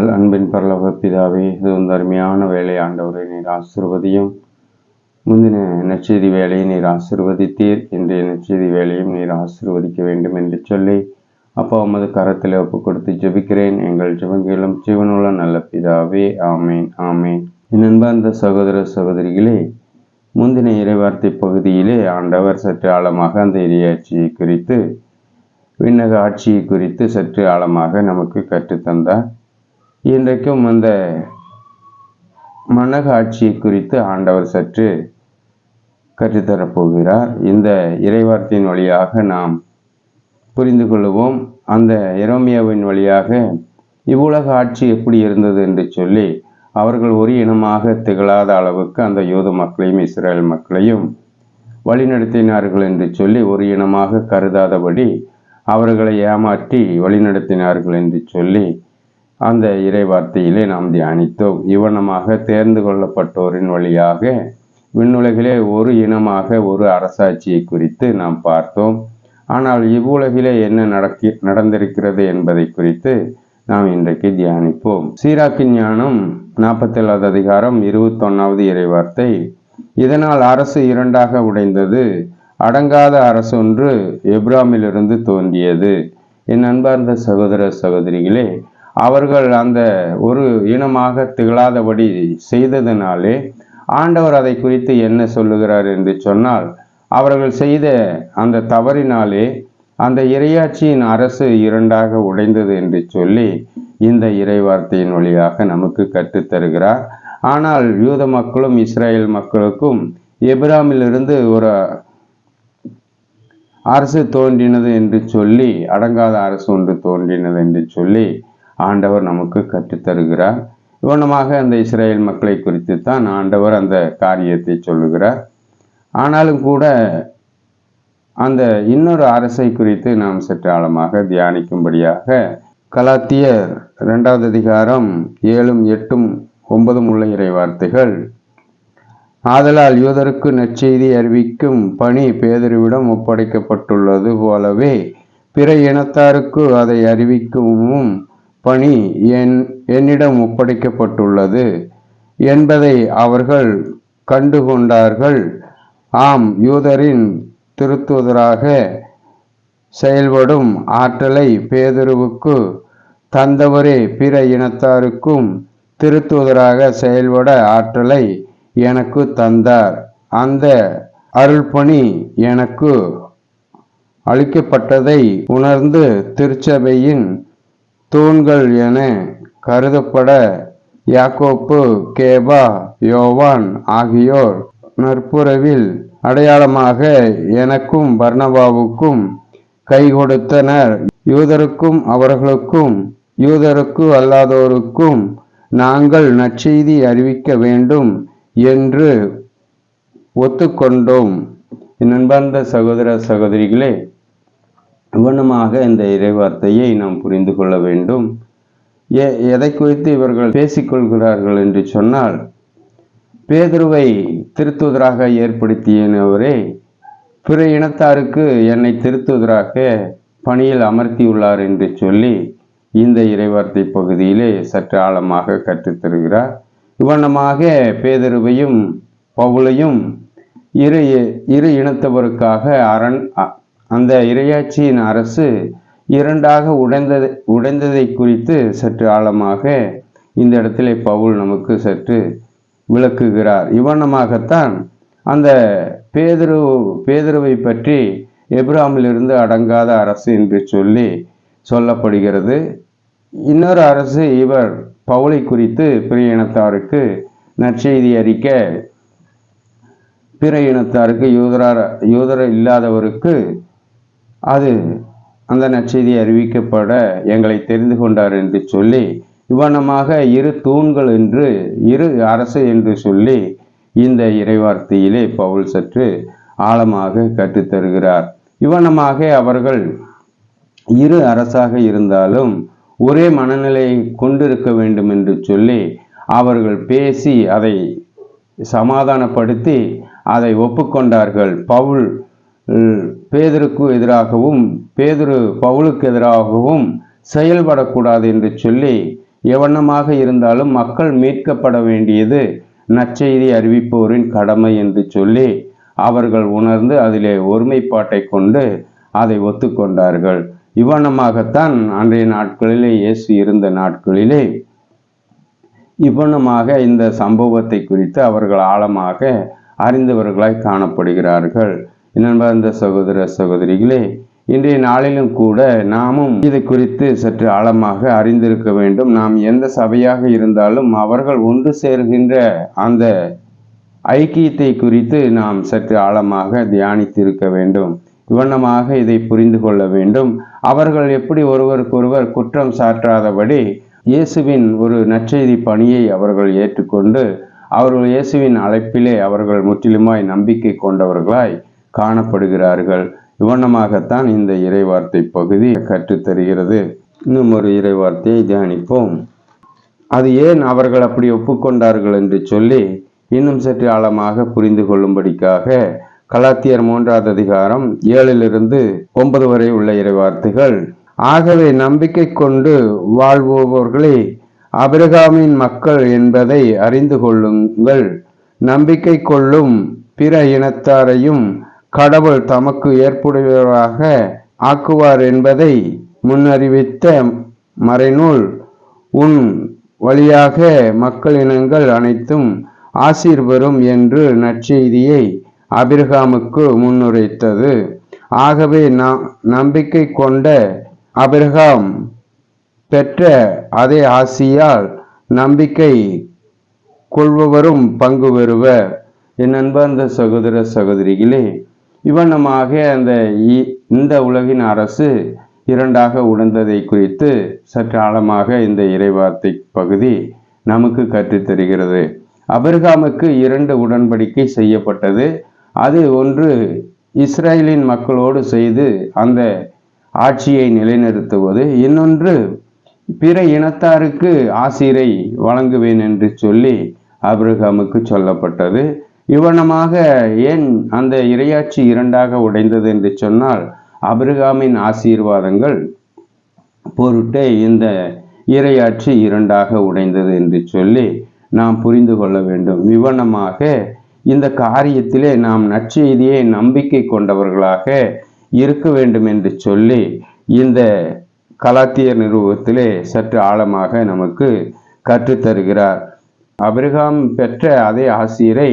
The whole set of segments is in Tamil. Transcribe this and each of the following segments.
எங்கள் அன்பின் பரலோக பிதாவே இது வந்து அருமையான வேலை ஆண்டவரை நீர் ஆசிர்வதியும். முந்தின நச்செய்தி வேலையை நீர் ஆசிர்வதித்தீர். இன்றைய நச்செய்தி வேலையும் நீர் ஆசிர்வதிக்க வேண்டும் என்று சொல்லி அப்பா உமது கரத்தில் ஒப்பு கொடுத்து ஜெபிக்கிறேன். எங்கள் ஜெபங்களும் ஜீவனுள்ள நல்ல பிதாவே ஆமேன் ஆமேன். என் அன்பார்ந்த சகோதர சகோதரிகளே முந்தின இறைவார்த்தை பகுதியிலே ஆண்டவர் சற்று ஆழமாக அந்த இறையாட்சியை குறித்து விண்ணக ஆட்சியை குறித்து சற்று ஆழமாக நமக்கு கற்றுத்தந்தார். இன்றைக்கும் அந்த மன்னக குறித்து ஆண்டவர் சற்று கற்றுத்தரப்போகிறார். இந்த இறைவார்த்தையின் வழியாக நாம் புரிந்து கொள்வோம் அந்த எரோமியாவின் வழியாக இவ்வுலக ஆட்சி எப்படி இருந்தது என்று சொல்லி அவர்கள் ஒரு இனமாக திகழாத அளவுக்கு அந்த யூத மக்களையும் இஸ்ரேல் மக்களையும் வழிநடத்தினார்கள் என்று சொல்லி ஒரு இனமாக கருதாதபடி அவர்களை ஏமாற்றி வழிநடத்தினார்கள் என்று சொல்லி அந்த இறை வார்த்தையிலே நாம் தியானித்தோம். இவனமாக தேர்ந்து கொள்ளப்பட்டோரின் வழியாக விண்ணுலகிலே ஒரு இனமாக ஒரு அரசாட்சியை குறித்து நாம் பார்த்தோம். ஆனால் இவ்வுலகிலே என்ன நடக்கி நடந்திருக்கிறது என்பதை குறித்து நாம் இன்றைக்கு தியானிப்போம். சீராக்கின் ஞானம் நாற்பத்தேழாவது அதிகாரம் இருபத்தொன்னாவது இறைவார்த்தை. இதனால் அரசு இரண்டாக உடைந்தது. அடங்காத அரசு ஒன்று எப்ராமிலிருந்து தோன்றியது. என் அன்பார்ந்த சகோதர சகோதரிகளே அவர்கள் அந்த ஒரு இனமாக திகழாதபடி செய்ததினாலே ஆண்டவர் அதை குறித்து என்ன சொல்லுகிறார் என்று சொன்னால் அவர்கள் செய்த அந்த தவறினாலே அந்த இரையாட்சியின் அரசு இரண்டாக உடைந்தது என்று சொல்லி இந்த இறைவார்த்தையின் வழியாக நமக்கு கற்றுத்தருகிறார். ஆனால் யூத மக்களும் இஸ்ரேல் மக்களுக்கும் எபிராமிலிருந்து ஒரு அரசு தோன்றினது என்று சொல்லி அடங்காத அரசு ஒன்று தோன்றினது என்று சொல்லி ஆண்டவர் நமக்கு கற்றுத்தருகிறார். இவனமாக அந்த இஸ்ரேல் மக்களை குறித்து தான் ஆண்டவர் அந்த காரியத்தை சொல்லுகிறார். ஆனாலும் கூட அந்த இன்னொரு அரசை குறித்து நாம் சற்று ஆழமாக தியானிக்கும்படியாக கலாத்தியர் இரண்டாவது அதிகாரம் ஏழும் எட்டும் ஒன்பதும் உள்ள இறை வார்த்தைகள் ஆதலால் யூதருக்கு நற்செய்தி அறிவிக்கும் பணி பேதருவிடம் ஒப்படைக்கப்பட்டுள்ளது போலவே பிற இனத்தாருக்கு அதை அறிவிக்கவும் பணி என் என்னிடம் ஒப்படைக்கப்பட்டுள்ளது என்பதை அவர்கள் கண்டுகொண்டார்கள். ஆம் யூதரின் திருத்துதராக செயல்படும் ஆற்றலை பேதுருவுக்கு தந்தவரே பிற இனத்தாருக்கும் திருத்துவதராக செயல்பட ஆற்றலை எனக்கு தந்தார். அந்த அருள்பணி எனக்கு அளிக்கப்பட்டதை உணர்ந்து திருச்சபையின் தூண்கள் என கருதப்பட யாக்கோப்பு கேபா யோவான் ஆகியோர் நற்புறவில் அடையாளமாக எனக்கும் பர்ணபாவுக்கும் கை கொடுத்தனர். யூதருக்கும் அவர்களுக்கும் யூதருக்கு அல்லாதோருக்கும் நாங்கள் நற்செய்தி அறிவிக்க வேண்டும் என்று ஒத்துக்கொண்டோம். நண்பர்ந்த சகோதர சகோதரிகளே கவனமாக இந்த இறைவார்த்தையை நாம் புரிந்து கொள்ள வேண்டும். எ எதை குறித்து இவர்கள் பேசிக்கொள்கிறார்கள் என்று சொன்னால் பேதுருவை திருத்துவதராக ஏற்படுத்தியவரே பிற இனத்தாருக்கு என்னை திருத்துவதராக பணியில் அமர்த்தியுள்ளார் என்று சொல்லி இந்த இறைவார்த்தை பகுதியிலே சற்று ஆழமாக கற்றுத்தருகிறார் இவ்வண்ணமாக பேதருவையும் பவுலையும் இரு இரு இனத்தவருக்காக அரண் அந்த இரையாட்சியின் அரசு இரண்டாக உடைந்தது உடைந்ததை குறித்து சற்று ஆழமாக இந்த இடத்திலே பவுல் நமக்கு சற்று விளக்குகிறார். இவ்வண்ணமாகத்தான் அந்த பேதரு பேதருவை பற்றி எப்ராமிலிருந்து அடங்காத அரசு என்று சொல்லி சொல்லப்படுகிறது. இன்னொரு அரசு இவர் பவுலை குறித்து பிற இனத்தாருக்கு நற்செய்தி அறிக்க பிற இனத்தாருக்கு யூதரார் யூதர இல்லாதவருக்கு அது அந்த நற்செய்தி அறிவிக்கப்பட எங்களை தெரிந்து கொண்டார் என்று சொல்லி இவ்வனமாக இரு தூண்கள் என்று இரு அரசு என்று சொல்லி இந்த இறைவார்த்தையிலே பவுல் சற்று ஆழமாக கற்றுத்தருகிறார். இவ்வனமாக அவர்கள் இரு அரசாக இருந்தாலும் ஒரே மனநிலையை கொண்டிருக்க வேண்டும் என்று சொல்லி அவர்கள் பேசி அதை சமாதானப்படுத்தி அதை ஒப்புக்கொண்டார்கள். பவுல் பேதருக்கு எதிராகவும் பேதுரு பவுலுக்கு எதிராகவும் செயல்படக்கூடாது என்று சொல்லி எவண்ணமாக இருந்தாலும் மக்கள் மீட்கப்பட வேண்டியது நற்செய்தி அறிவிப்போரின் கடமை என்று சொல்லி அவர்கள் உணர்ந்து அதிலே ஒருமைப்பாட்டை கொண்டு அதை ஒத்துக்கொண்டார்கள். இவ்வண்ணமாகத்தான் அன்றைய நாட்களிலே இயேசு இருந்த நாட்களிலே இவ்வண்ணமாக இந்த சம்பவத்தை குறித்து அவர்கள் ஆழமாக அறிந்தவர்களாய் காணப்படுகிறார்கள். இந்த சகோதர சகோதரிகளே இன்றைய நாளிலும் கூட நாமும் இது குறித்து சற்று ஆழமாக அறிந்திருக்க வேண்டும். நாம் எந்த சபையாக இருந்தாலும் அவர்கள் ஒன்று சேர்கின்ற அந்த ஐக்கியத்தை குறித்து நாம் சற்று ஆழமாக தியானித்திருக்க வேண்டும். இவ்வண்ணமாக இதை புரிந்து கொள்ள வேண்டும். அவர்கள் எப்படி ஒருவருக்கொருவர் குற்றம் சாற்றாதபடி இயேசுவின் ஒரு நற்செய்தி பணியை அவர்கள் ஏற்றுக்கொண்டு அவர்கள் இயேசுவின் அழைப்பிலே அவர்கள் முற்றிலுமாய் நம்பிக்கை கொண்டவர்களாய் காணப்படுகிறார்கள். இவ்வண்ணமாகத்தான் இந்த இறைவார்த்தை பகுதி கற்றுத்தருகிறது. இன்னும் ஒரு இறைவார்த்தையை தியானிப்போம். அது ஏன் அவர்கள் அப்படி ஒப்புக்கொண்டார்கள் என்று சொல்லி இன்னும் சற்று ஆழமாக புரிந்து கொள்ளும்படிக்காக கலாத்தியர் மூன்றாவது அதிகாரம் ஏழிலிருந்து ஒன்பது வரை உள்ள இறைவார்த்தைகள். ஆகவே நம்பிக்கை கொண்டு வாழ்பவர்களே அபிரகாமின் மக்கள் என்பதை அறிந்து கொள்ளுங்கள். நம்பிக்கை கொள்ளும் பிற இனத்தாரையும் கடவுள் தமக்கு ஏற்புடையவராக ஆக்குவார் என்பதை முன்னறிவித்த மறைநூல் உன் வழியாக மக்களினங்கள் அனைத்தும் ஆசீர் பெறும் என்று நற்செய்தியை அபிரகாமுக்கு முன்னுரைத்தது. ஆகவே நம்பிக்கை கொண்ட அபிரகாம் பெற்ற அதே ஆசியால் நம்பிக்கை கொள்பவரும் பங்கு பெறுவர். என் அன்பார்ந்த சகோதர சகோதரிகளே இவனமாக அந்த இந்த உலகின் அரசு இரண்டாக உடைந்ததை குறித்து சற்று ஆழமாக இந்த இறைவார்த்தை பகுதி நமக்கு கற்றுத்தருகிறது அபர்காமுக்கு இரண்டு உடன்படிக்கை செய்யப்பட்டது. அது ஒன்று இஸ்ரேலின் மக்களோடு செய்து அந்த ஆட்சியை நிலைநிறுத்துவது. இன்னொன்று பிற இனத்தாருக்கு ஆசிரை வழங்குவேன் என்று சொல்லி அபிரகாமுக்கு சொல்லப்பட்டது. இவ்வனமாக ஏன் அந்த இரையாட்சி இரண்டாக உடைந்தது என்று சொன்னால் அபிரகாமின் ஆசீர்வாதங்கள் பொருட்டே இந்த இரையாட்சி இரண்டாக உடைந்தது என்று சொல்லி நாம் புரிந்து கொள்ள வேண்டும். விவனமாக இந்த காரியத்திலே நாம் நற்செய்தியை நம்பிக்கை கொண்டவர்களாக இருக்க வேண்டும் என்று சொல்லி இந்த கலாத்தியர் நிறுவத்திலே சற்று ஆழமாக நமக்கு கற்றுத்தருகிறார். அபிரகாம் பெற்ற அதே ஆசிரியரை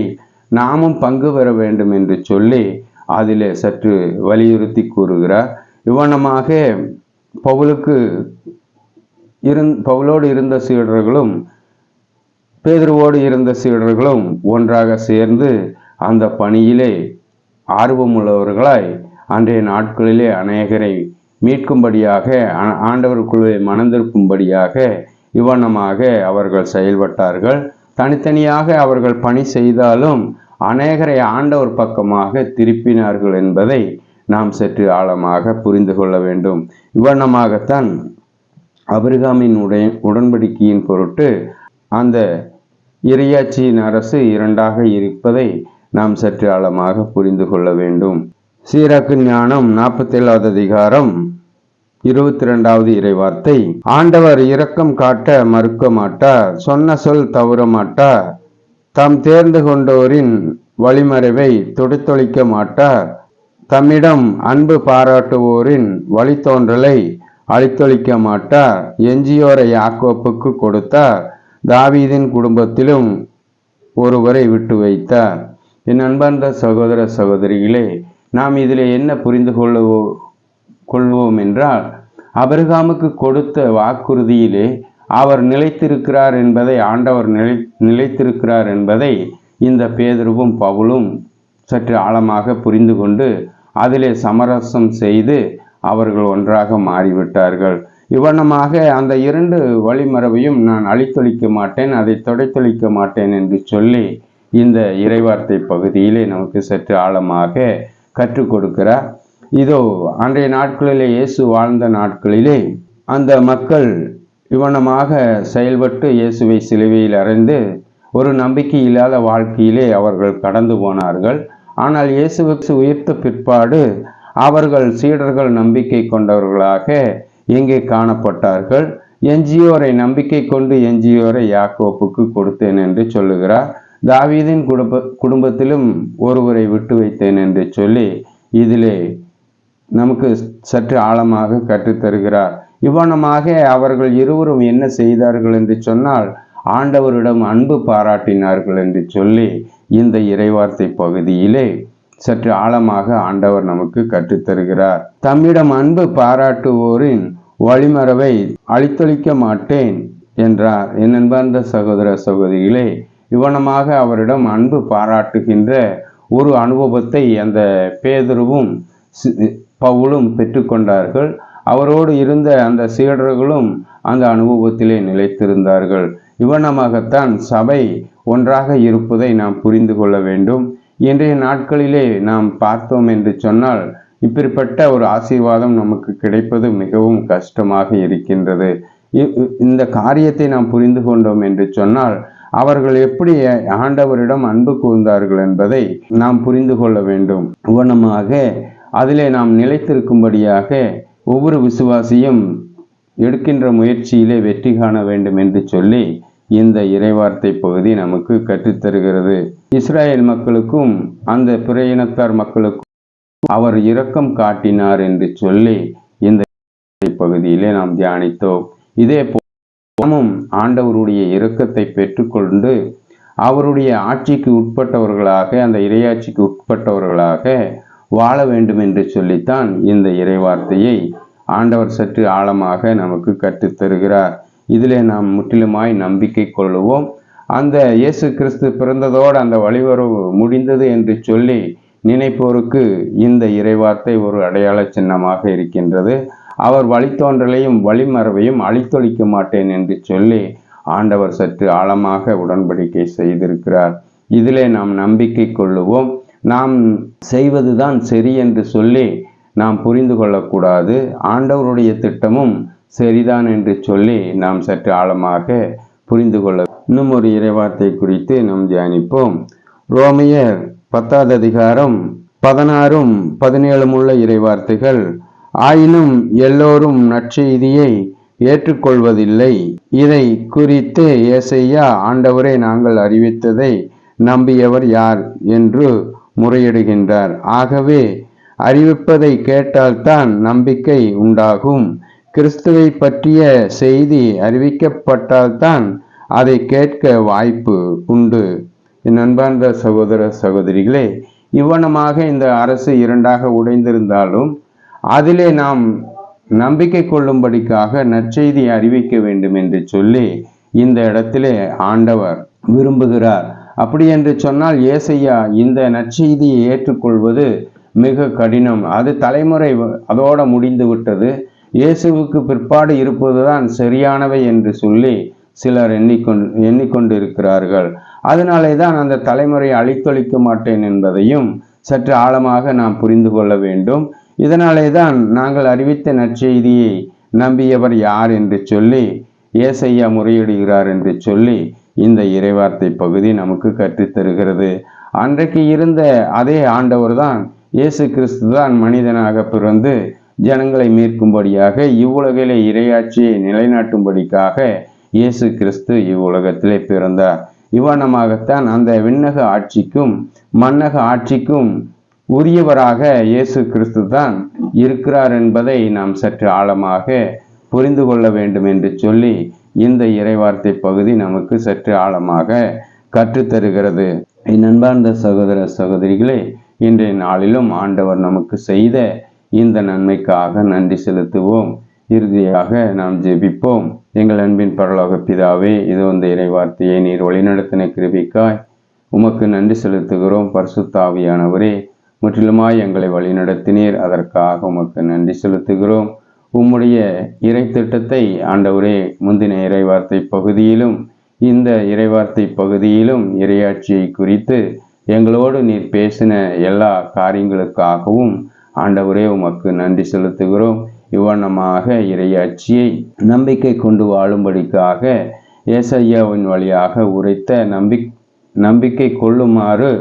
நாமும் பங்கு பெற வேண்டும் என்று சொல்லி அதிலே சற்று வலியுறுத்தி கூறுகிறார். இவ்வனமாக பவுலுக்கு இருந் பவுலோடு இருந்த சீடர்களும் பேதுருவோடு இருந்த சீடர்களும் ஒன்றாக சேர்ந்து அந்த பணியிலே ஆர்வமுள்ளவர்களாய் அன்றைய நாட்களிலே அநேகரை மீட்கும்படியாக ஆண்டவருக்குள்ளே மணந்திருக்கும்படியாக இவ்வண்ணமாக அவர்கள் செயல்பட்டார்கள். தனித்தனியாக அவர்கள் பணி செய்தாலும் அநேகரை ஆண்டவர் பக்கமாக திருப்பினார்கள் என்பதை நாம் சற்று ஆழமாக புரிந்து கொள்ள வேண்டும். இவ்வண்ணமாகத்தான் அபிரகாமின் உடைய உடன்படிக்கையின் பொருட்டு அந்த இரையாட்சியின் அரசு இரண்டாக இருப்பதை நாம் சற்று ஆழமாக புரிந்து கொள்ள வேண்டும். சீராக்கு ஞானம் நாற்பத்தி ஏழாவது அதிகாரம் இருபத்தி இரண்டாவது இறைவார்த்தை. ஆண்டவர் இரக்கம் காட்ட மறுக்க மாட்டார் சொன்ன சொல் தவற மாட்டார் தாம் தேர்ந்து கொண்டோரின் வழிமறைவை தொடுத்தொழிக்க மாட்டார் தம்மிடம் அன்பு பாராட்டுவோரின் வழித்தோன்றலை அழித்தொழிக்க மாட்டார் எஞ்சியோரை யாக்கோப்புக்கு கொடுத்தார் தாவீதின் குடும்பத்திலும் ஒருவரை விட்டு வைத்தார் என் அன்பார்ந்த சகோதர சகோதரிகளே நாம் இதில் என்ன புரிந்து கொள்ளுவோ கொள்வோம் என்றால் அபிரகாமுக்கு கொடுத்த வாக்குறுதியிலே அவர் நிலைத்திருக்கிறார் என்பதை ஆண்டவர் நிலை நிலைத்திருக்கிறார் என்பதை இந்த பேதருவும் பவுலும் சற்று ஆழமாக புரிந்து கொண்டு அதிலே சமரசம் செய்து அவர்கள் ஒன்றாக மாறிவிட்டார்கள். இவ்வண்ணமாக அந்த இரண்டு வழிமரபையும் நான் அழித்தொழிக்க மாட்டேன் அதை தொடைத்தொழிக்க மாட்டேன் என்று சொல்லி இந்த இறைவார்த்தை பகுதியிலே நமக்கு சற்று ஆழமாக கற்றுக் கொடுக்கிறார். இதோ அன்றைய நாட்களிலே இயேசு வாழ்ந்த நாட்களிலே அந்த மக்கள் இவனமாக செயல்பட்டு இயேசுவை சிலுவையில் அறைந்து ஒரு நம்பிக்கை இல்லாத வாழ்க்கையிலே அவர்கள் கடந்து போனார்கள். ஆனால் இயேசுவுக்கு உயிர்த்த பிற்பாடு அவர்கள் சீடர்கள் நம்பிக்கை கொண்டவர்களாக எங்கே காணப்பட்டார்கள். எஞ்சியோரை நம்பிக்கை கொண்டு எஞ்சியோரை யாக்கோப்புக்கு கொடுத்தேன் என்று சொல்லுகிறார். தாவீதின் குடும்ப குடும்பத்திலும் ஒருவரை விட்டு வைத்தேன் என்று சொல்லி இதிலே நமக்கு சற்று ஆழமாக கற்றுத்தருகிறார். இவ்வனமாக அவர்கள் இருவரும் என்ன செய்தார்கள் என்று சொன்னால் ஆண்டவரிடம் அன்பு பாராட்டினார்கள் என்று சொல்லி இந்த இறைவார்த்தை பகுதியிலே சற்று ஆழமாக ஆண்டவர் நமக்கு கற்றுத்தருகிறார். தம்மிடம் அன்பு பாராட்டுவோரின் வழிமரவை அழித்தொழிக்க மாட்டேன் என்றார். என் அன்பார்ந்த சகோதர சகோதரிகளே இவனமாக அவரிடம் அன்பு பாராட்டுகின்ற ஒரு அனுபவத்தை அந்த பேதுருவும் சி- பவுலும் பெற்றுக்கொண்டார்கள். அவரோடு இருந்த அந்த சீடர்களும் அந்த அனுபவத்திலே நிலைத்திருந்தார்கள். இவனமாகத்தான் சபை ஒன்றாக இருப்பதை நாம் புரிந்து கொள்ள வேண்டும். இன்றைய நாட்களிலே நாம் பார்த்தோம் என்று சொன்னால் இப்படிப்பட்ட ஒரு ஆசீர்வாதம் நமக்கு கிடைப்பது மிகவும் கஷ்டமாக இருக்கின்றது. இ- இந்த காரியத்தை நாம் புரிந்து கொண்டோம் என்று சொன்னால் அவர்கள் எப்படி ஆண்டவரிடம் அன்பு கூர்ந்தார்கள் என்பதை நாம் புரிந்து கொள்ள வேண்டும். உவனமாக அதிலே நாம் நிலைத்திருக்கும்படியாக ஒவ்வொரு விசுவாசியும் எடுக்கின்ற முயற்சியிலே வெற்றி காண வேண்டும் என்று சொல்லி இந்த இறைவார்த்தை பகுதி நமக்கு கற்றுத்தருகிறது. இஸ்ராயேல் மக்களுக்கும் அந்த பிற இனத்தார் மக்களுக்கும் அவர் இரக்கம் காட்டினார் என்று சொல்லி இந்த பகுதியிலே நாம் தியானித்தோம். இதே போல் நாமும் ஆண்டவருடைய இரக்கத்தை பெற்றுக்கொண்டு அவருடைய ஆட்சிக்கு உட்பட்டவர்களாக அந்த இறையாட்சிக்கு உட்பட்டவர்களாக வாழ வேண்டும் என்று சொல்லித்தான் இந்த இறைவார்த்தையை ஆண்டவர் சற்று ஆழமாக நமக்கு கற்றுத் தருகிறார் இதிலே நாம் முற்றிலுமாய் நம்பிக்கை கொள்ளுவோம். அந்த இயேசு கிறிஸ்து பிறந்ததோடு அந்த வழிவரவு முடிந்தது என்று சொல்லி நினைப்போருக்கு இந்த இறைவார்த்தை ஒரு அடையாள சின்னமாக இருக்கின்றது. அவர் வழித்தோன்றலையும் வழிமரவையும் அழித்தொழிக்க மாட்டேன் என்று சொல்லி ஆண்டவர் சற்று ஆழமாக உடன்படிக்கை செய்திருக்கிறார். இதிலே நாம் நம்பிக்கை கொள்ளுவோம். நாம் செய்வதுதான் சரி என்று சொல்லி நாம் புரிந்து கொள்ளக்கூடாது. ஆண்டவருடைய திட்டமும் சரிதான் என்று சொல்லி நாம் சற்று ஆழமாக புரிந்து கொள்ள இன்னும் ஒரு இறைவார்த்தை குறித்து நாம் தியானிப்போம். ரோமையர் பத்தாவது அதிகாரம் பதினாறும் பதினேழும் உள்ள இறைவார்த்தைகள் ஆயினும் எல்லோரும் நற்செய்தியை ஏற்றுக்கொள்வதில்லை. இதை குறித்து ஏசையா ஆண்டவரை நாங்கள் அறிவித்ததை நம்பியவர் யார்? என்று முறையிடுகின்றார். ஆகவே அறிவிப்பதை கேட்டால்தான் நம்பிக்கை உண்டாகும். கிறிஸ்துவை பற்றிய செய்தி அறிவிக்கப்பட்டால்தான் அதை கேட்க வாய்ப்பு உண்டு. நண்பார்ந்த சகோதர சகோதரிகளே இவ்வனமாக இந்த அரசு இரண்டாக உடைந்திருந்தாலும் அதிலே நாம் நம்பிக்கை கொள்ளும்படிக்காக நற்செய்தி அறிவிக்க வேண்டும் என்று சொல்லி இந்த இடத்திலே ஆண்டவர் விரும்புகிறார். அப்படி என்று சொன்னால் ஏசையா இந்த நற்செய்தியை ஏற்றுக்கொள்வது மிக கடினம். அது தலைமுறை அதோட முடிந்து விட்டது. இயேசுவுக்கு பிற்பாடு இருப்பதுதான் சரியானவை என்று சொல்லி சிலர் எண்ணிக்கொண்டு எண்ணிக்கொண்டிருக்கிறார்கள். அதனாலே தான் அந்த தலைமுறையை அழித்தொழிக்க மாட்டேன் என்பதையும் சற்று ஆழமாக நாம் புரிந்து கொள்ள வேண்டும். இதனாலே தான் நாங்கள் அறிவித்த நற்செய்தியை நம்பியவர் யார் என்று சொல்லி ஏசையா முறையிடுகிறார் என்று சொல்லி இந்த இறைவார்த்தை பகுதி நமக்கு கற்றுத் தருகிறது. அன்றைக்கு இருந்த அதே ஆண்டவர் தான் இயேசு கிறிஸ்து தான் மனிதனாக பிறந்து ஜனங்களை மீட்கும்படியாக இவ்வுலகிலே இறையாட்சியை நிலைநாட்டும்படிக்காக இயேசு கிறிஸ்து இவ்வுலகத்திலே பிறந்தார். இவ்வனமாகத்தான் அந்த விண்ணக ஆட்சிக்கும் மன்னக ஆட்சிக்கும் உரியவராக இயேசு கிறிஸ்து தான் இருக்கிறார் என்பதை நாம் சற்று ஆழமாக புரிந்து கொள்ள வேண்டும் என்று சொல்லி இந்த இறைவார்த்தை பகுதி நமக்கு சற்று ஆழமாக கற்றுத்தருகிறது. நண்பார்ந்த சகோதர சகோதரிகளே இன்றைய நாளிலும் ஆண்டவர் நமக்கு செய்த இந்த நன்மைக்காக நன்றி செலுத்துவோம். இறுதியாக நாம் ஜெபிப்போம். எங்கள் அன்பின் பரலோக பிதாவே இது இந்த இறைவார்த்தையை நீர் வழிநடத்தின கிருபிக்காய் உமக்கு நன்றி செலுத்துகிறோம். பரிசுத்தாவியானவரே முற்றிலுமாய் எங்களை வழிநடத்தினீர். அதற்காக உமக்கு நன்றி செலுத்துகிறோம். உம்முடைய இறை திட்டத்தை ஆண்டவரே முந்தின இறைவார்த்தை பகுதியிலும் இந்த இறைவார்த்தை பகுதியிலும் இறையாட்சியை குறித்து எங்களோடு நீர் பேசின எல்லா காரியங்களுக்காகவும் ஆண்டவரே உமக்கு நன்றி செலுத்துகிறோம். இவ்வண்ணமாக இறையாட்சியை நம்பிக்கை கொண்டு வாழும்படிக்காக ஏசையாவின் வழியாக உரைத்த நம்பி நம்பிக்கை கொள்ளுமாறு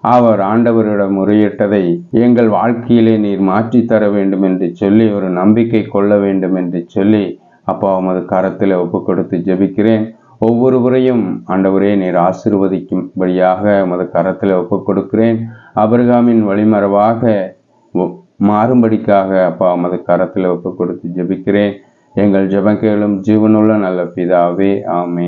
அவர் ஆண்டவரிடம் முறையிட்டதை எங்கள் வாழ்க்கையிலே நீர் மாற்றித் தர வேண்டும் என்று சொல்லி ஒரு நம்பிக்கை கொள்ள வேண்டும் என்று சொல்லி அப்பா உமது கரத்தில் ஒப்பு கொடுத்து ஜெபிக்கிறேன். ஒவ்வொருவரையும் ஆண்டவரே நீர் ஆசிர்வதிக்கும்படியாக உமது கரத்தில் ஒப்பு கொடுக்கிறேன் அபிரகாமின் வழிமரவாக மாறும்படிக்காக அப்பா உமது கரத்தில் ஒப்பு கொடுத்து ஜெபிக்கிறேன். எங்கள் ஜெபம் ஜீவனுள்ள நல்ல பிதாவே ஆமே